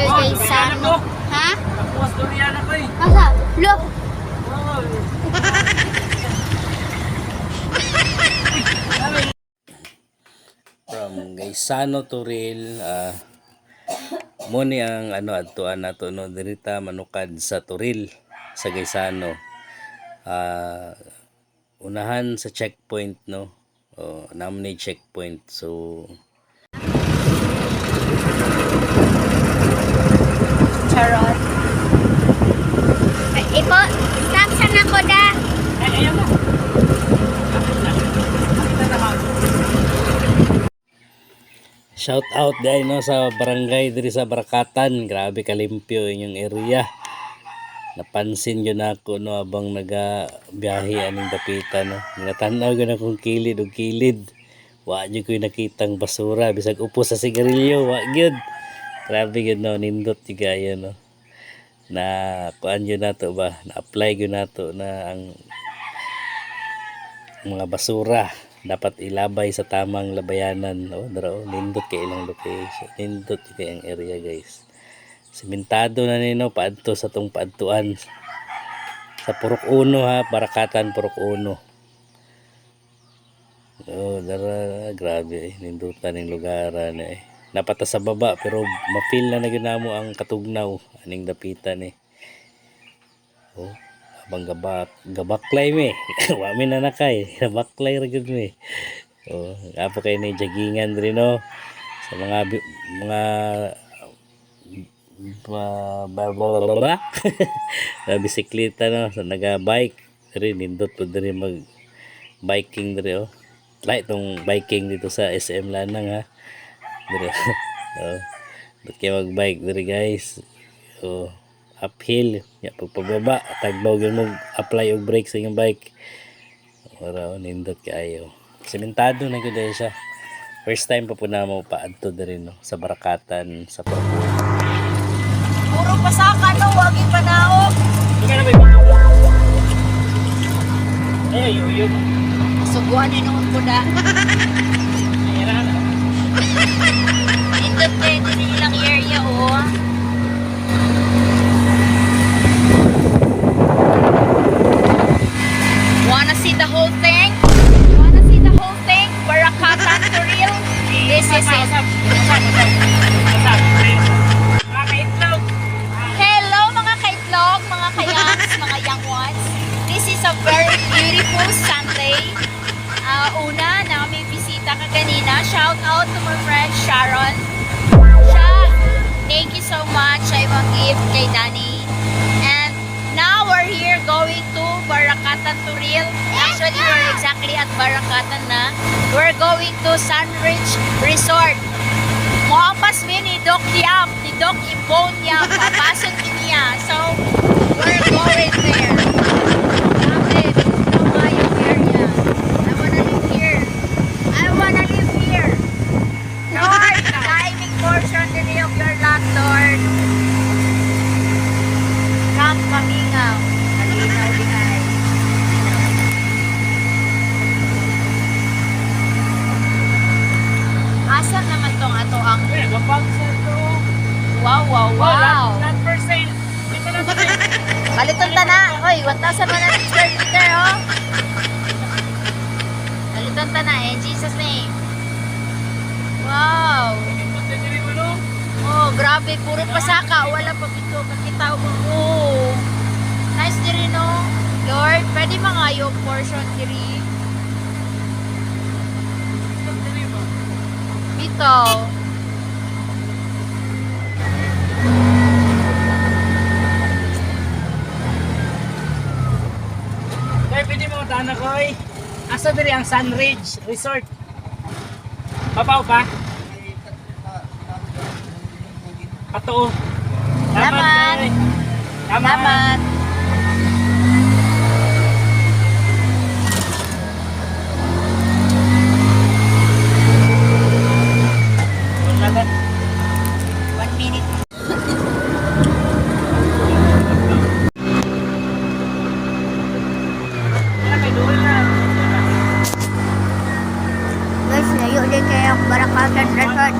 kay Gaisano. Ha? Tapos durian ako eh. Asa? Lo! from Gaisano to Real ah mo ni ang ano adtuan nato no dirita manukad sa Turil sa Gaisano ah unahan sa checkpoint no oh naman ni checkpoint so Charot. Ipo, stop sa na ko da. Ay, ayaw mo. Shout out dahil no sa barangay diri sa Barakatan grabe kalimpyo inyong area. Napansin yun ako no abang naga biyahe aning dapitan no natanaw gyud akong kilid ug kilid. Wa gyud ko'y nakitang basura. Bisag upo sa sigarilyo wa gyud. Grabe gyud no nindot gyud kayo no. Na kuan yun nato ba? Na apply gyud nato na ang mga basura dapat ilabay sa tamang labayanan oh dara oh, nindot kay ilang location. Nindot kay ang area guys. Simentado na nino paadto sa tong paadtuan. Sa Purok Uno ha? Barakatan Purok Uno. Oh dara grabe eh. Nindutan ning lugaran eh. Napata sa baba pero ma-feel na nagyud namo ang katugnaw aning dapitan eh. Oh abang gabak gabaklay me wa mi na nakay gabaklay ra gyud me oh apo kay ni jagingan diri no? Sa mga mga ba na bisikleta no? Sa naga bike diri nindot po diri mag biking diri oh. Light tong biking dito sa SM Lanang ha? Diri oh. Ba't kayo mag-bike diri guys? Oh uphill ya pagpababa tagbaw yun mo apply og brake sa inyong bike. Ora nindot kaayo sementado na gyud dahil siya. First time pa po na mo paadto diri no? Sa Barakatan sa Purok Puro pasaka no, wag ipanaog. Hindi ka na ba Ay, ayaw, ayaw. Subuan ni noon ko da. Shout out to my friend Sharon. Siya, thank you so much. I will give kay Danny. And now we're here going to Barakatan Turil. Actually, we're exactly at Barakatan na. We're going to Sunridge Resort. Moampas mi ni Doc Yam, ni Doc Ibon Yam, papasok niya. So, we're going there. Grabe, ito nga yung area. I wanna live here. I wanna live here. Lord, timing portion din of your lot, Lord. Come, pamingaw. Kalinaw din ay. Asan naman tong ato ang Uy, nagapag sa ito. Wow, wow, wow. Not for sale. Dito na ba rin? Baliton ta na. Oy, 1,100 square meter, oh. Baliton ta na, in Jesus name. Wow. Oh, grabe. Puro pasaka. Wala pa pito. Makita mo. Oh. Nice diri, no? Lord, pwede mga yung portion diri. Ito diri mo. Dito. Kaya pwede mo daan ako eh. Asa diri ang Sunridge Resort. Papaw pa? Pato. Laman. eh. Laman. Salamat. Laman. One minute. Yan, may dulo na. Guys, layo din kayo ang Barakatan Resort.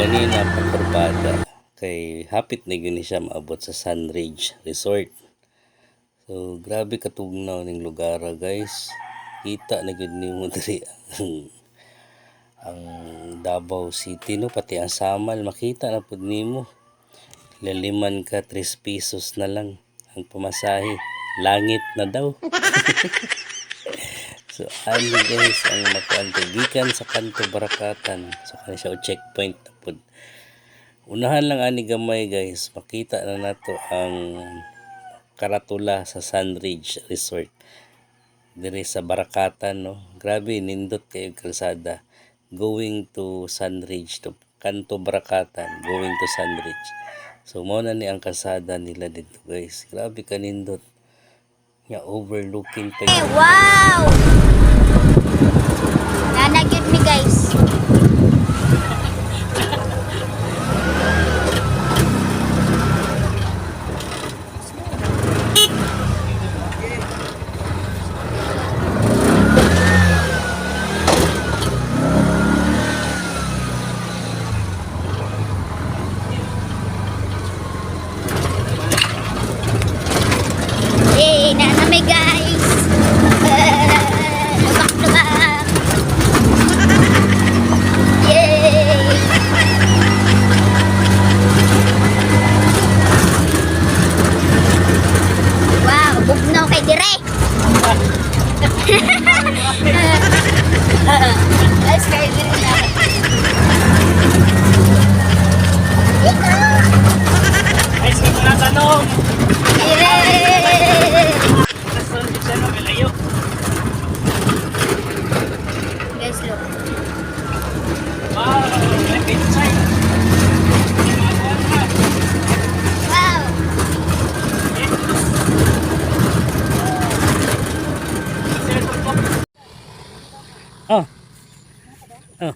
ganina pagkurbada kay hapit na gini siya maabot sa Sunridge Resort. So grabe katugnaw ning lugar guys. Kita na gud nimo diri ang ang Davao City no pati ang Samal makita na pud nimo. Laliman ka 3 pesos na lang ang pamasahe. Langit na daw. So, ali guys, ang makuan ko gikan sa kanto barakatan. So, kani siya o checkpoint na pud. Unahan lang ani gamay guys, makita na nato ang karatula sa Sunridge Resort. Diri sa barakatan no. Grabe nindot kayo kalsada. Going to Sunridge to kanto barakatan, going to Sunridge. So, mo na ni ang kalsada nila dito guys. Grabe kanindot. Nga overlooking pa yun. Wow! Nanagid mi guys. Eh, nanamay guys. Lubak, lubak. Yay! Wow, bugnaw kay Dire. Guys, kay Dire na. Ito! Ay, sige mo na tanong. Yay! Kasunod siya no, malayo. Guys, look. Wow, may pizza. Wow! Oh. Oh.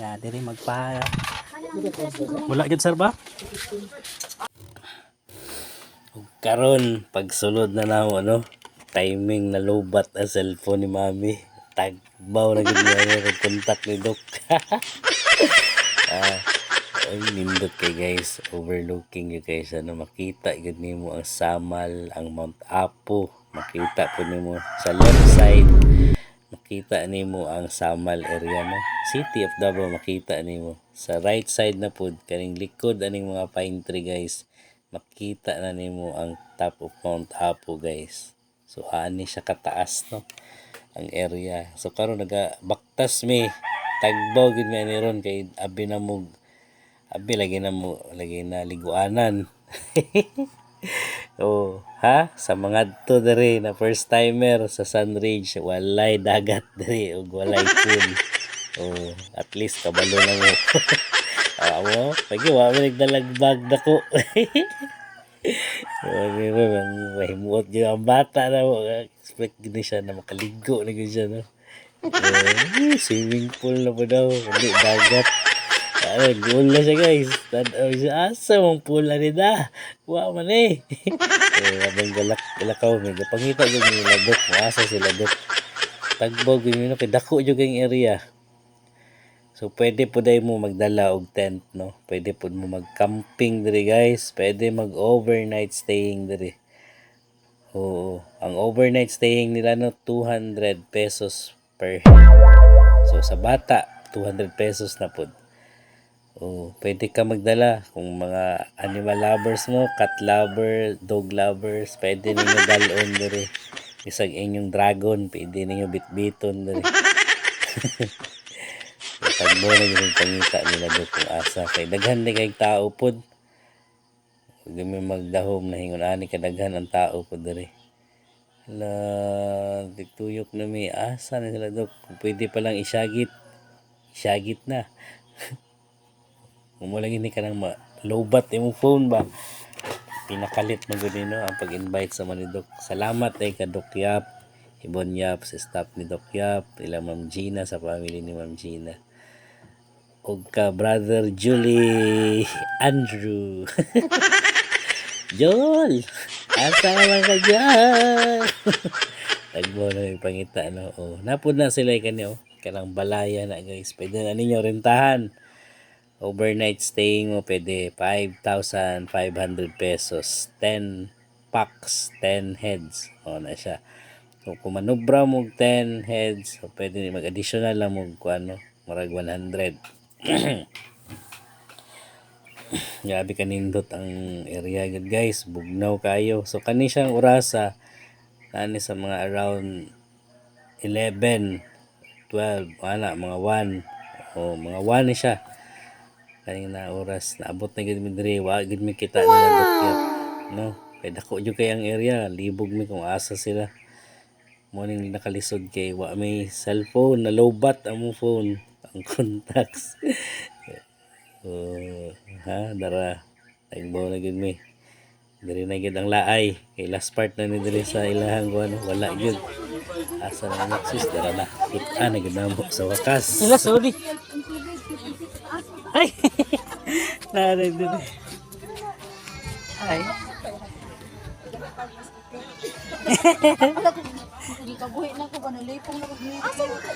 Na, diri magpa Wala gid sir ba? Karon pagsulod na namo no. Timing na lobat ang cellphone ni Mami. Tagbaw na gid niya contact ni Doc. ah, ay nindot kay guys overlooking you guys ano makita gud nimo ang Samal ang Mount Apo makita po nimo sa left side makita nimo ang Samal area no City of Davao makita nimo. Sa right side na pud kaning likod aning mga pine tree guys makita na nimo ang top of Mount Apo guys. So ani siya kataas no ang area. So karon naga baktas mi. Tagbaw gid mi ani ron kay abi na mo abi lagi na mo lagi na liguanan Oh, ha? Sa mga to dere na first timer sa Sunridge, walay dagat dere ug walay pool. Oh, at least kabalo na mo. Ah, mo, pagi wa mi nagdalagbag dako. Sabi mo, ang mahimuot yung ang bata na mo. Expect gini siya na makaligo na gini siya, no? Oh, swimming pool na po daw. Hindi, dagat. Ano, goal na siya guys. Tanaw siya, asa mong pula ni da. Wa man eh. eh, abang galak, galakaw, may gapangita yung nila dok. Asa sila dok. Tagbog yung kay dako ang area. So, pwede po dahil mo magdala og tent, no? Pwede po mo mag-camping diri guys. Pwede mag-overnight staying diri. Oo. Ang overnight staying nila, no? 200 pesos per head. So, sa bata, 200 pesos na po. Oh, pwede ka magdala kung mga animal lovers mo, cat lover, dog lovers, pwede ninyo dalon diri. Isang inyong dragon, pwede ninyo bitbiton diri. Tagbo na yung pangita nila do kung asa kay daghan ni kay tao pod. Gami magdahom na hingon ani kadaghan ang tao pod diri. La, tigtuyok na may asa na sila do. Pwede pa lang isyagit. Isyagit na. Kung mo lang hindi ka nang ma-lowbat yung phone ba? Pinakalit mo gud no ang pag-invite sa manidok. Salamat eh ka Doc Yap, Ibon Yap, sa staff ni Doc Yap, ila Ma'am Gina, sa family ni Ma'am Gina. ug ka brother Julie Andrew. Jol! Asa ka man ka dyan? Tagbo na yung pangita, no? Oh, napod na sila kani, oh. Kanang balaya na, guys. Pwede na ninyo rentahan. Overnight staying mo, pwede 5,500 pesos. 10 packs, 10 heads. O, na siya. So, kung manubra mo 10 heads, so pwede mag-additional lang mo kung ano, marag 100. Grabe kanindot ang area gud guys, bugnaw kayo. So kani siyang orasa nani sa mga around 11, 12, wala mga 1 o mga 1 ni siya. Kani na oras naabot na gid mi diri, wa gid mi kita nila dukyot. No, kay dako jud kay ang area, libog mi kung asa sila. Morning nakalisod kay wa may cellphone, na lowbat ang mong phone, ang contacts. Oh, ha, dara. Tagbaw na gid mi. Diri na gid ang laay. Kay last part na ni diri sa ilahang kuan, wala gid. Asa na nagsis dara na. Kita na gid namo sa wakas. Sila, sorry. Ay. Naray diri. Ay. Hindi ka buhi na ko ba nalipong na ko. Asa mo ka?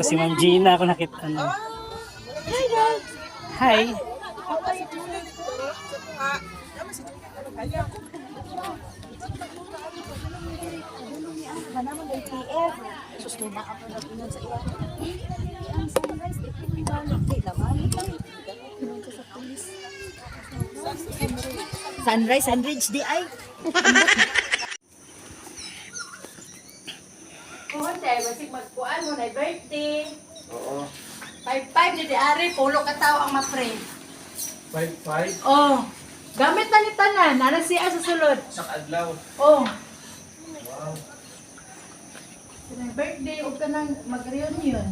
Kasi Ma'am Gina ako nakita. Ano. Hi. Manaman day PF. Susto na ako na pinon sa iya. Ang sunrise, di ko mabalik. Di laman. Sa pulis. Sunrise, sunrise di ay. Kunte, basig magkuan mo na birthday. Oo. Five five ni di ari pulo ka tao ang. Five five Oh. Gamit na ni tanan, nara siya sa sulod. sa adlaw. Oh. Wow. birthday o ka nang mag-reunion.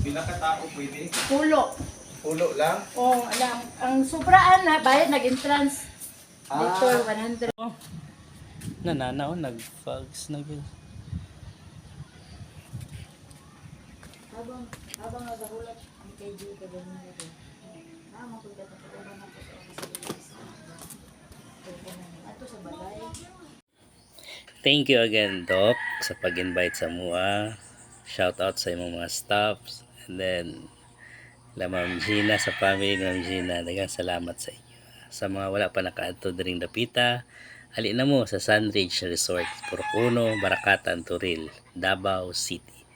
Pila ka tao pwede? Pulo. Pulo lang. Oh, alam. Ang sobraan na, bayad nag-entrance. Dito, Ah. 100. Nananaw nag-fogs na gid. Habang habang nagahulat ang KJ ka ganun na rin. Ah, mapunta na ko na ko sa Ato sa balay. Thank you again, Doc, sa pag-invite sa mua. Shout out sa imong mga staffs. And then, la Ma'am Gina sa family ni Ma'am Gina. Dagang salamat sa inyo. Sa mga wala pa nakaadto diring dapita, ali na mo sa Sunridge Resort, Purukuno, Barakatan, Turil, Davao City.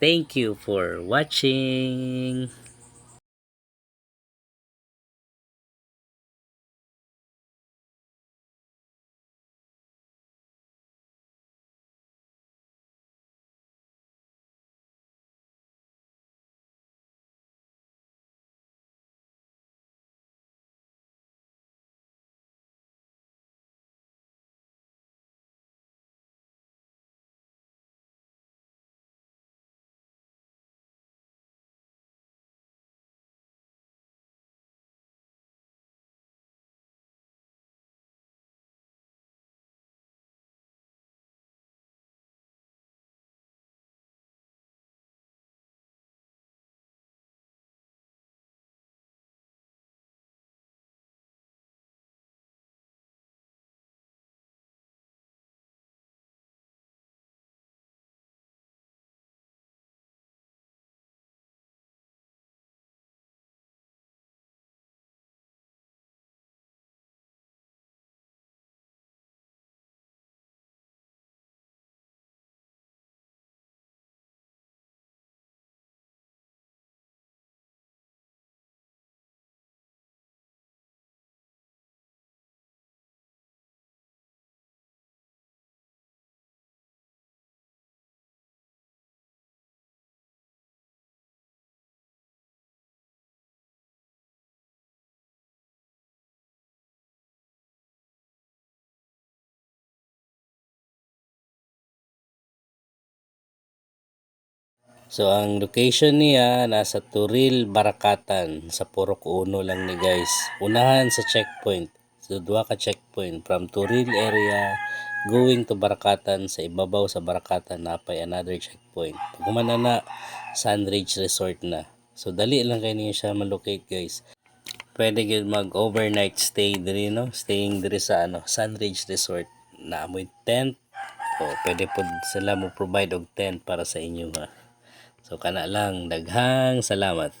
Thank you for watching. So ang location niya nasa Turil, Barakatan sa Purok Uno lang ni guys. Unahan sa checkpoint. So duha ka checkpoint from Turil area going to Barakatan sa ibabaw sa Barakatan na pay another checkpoint. Pag humana na Sunridge Resort na. So dali lang kayo niyo siya malocate guys. Pwede gyud mag overnight stay diri no, staying diri sa ano Sunridge Resort na amoy tent. O pwede pod sila mo provide og tent para sa inyo ha. So kana lang daghang salamat.